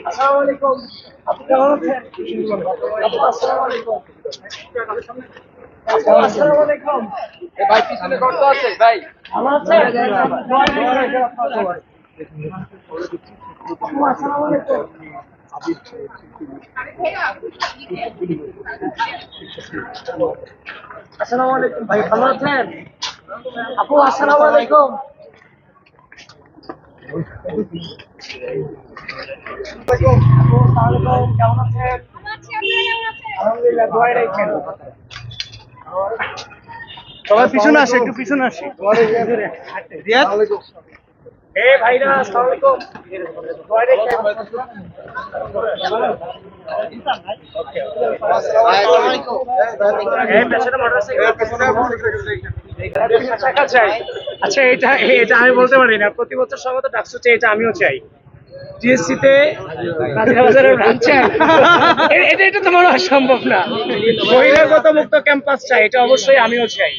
আসসালামু আলাইকুম আপনি কেমন আছেন? আসসালামু আলাইকুম আসসালামু আলাইকুম ভাই পিছনে গর্ত আছে? ভাই। ভালো আছেন? আপু আসসালামু আলাইকুম আসসালামু আলাইকুম ভাই ভালো আছেন? আপু আসসালামু আলাইকুম কেমন আছেন আলহামদুলিল্লাহ দোয়াই রাখছেন সবাই পিছনে আসে একটু পিছনে আসে। রিয়াদ? এ ভাইরা আসসালামু আলাইকুম। দোয়াই রাখছেন এই পেছনে মোটরসাইকেল টাকা চাই আচ্ছা এটা এটা আমি বলতে পারি না। প্রতি বছর সময় তো ডাকসু চাই এটা আমিও চাই। জিএসসি তে কাজীরা বাজারের ব্রাঞ্চ চাই এ- এটা এটা তো মনে হয় সম্ভব না। বহিরাগত মুক্ত ক্যাম্পাস চাই এটা অবশ্যই আমিও চাই।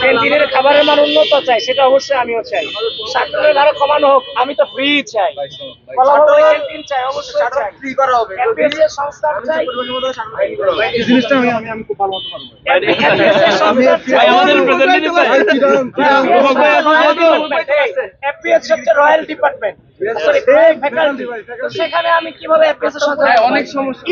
ক্যান্টিনের খাবারের মান উন্নত চাই সেটা অবশ্যই আমিও চাই। শাকরের ভাড়া কমানো হোক আমি তো ফ্রি চাই। রয়্যাল ডিপার্টমেন্ট সেখানে আমি কীভাবে অনেক সমস্যা।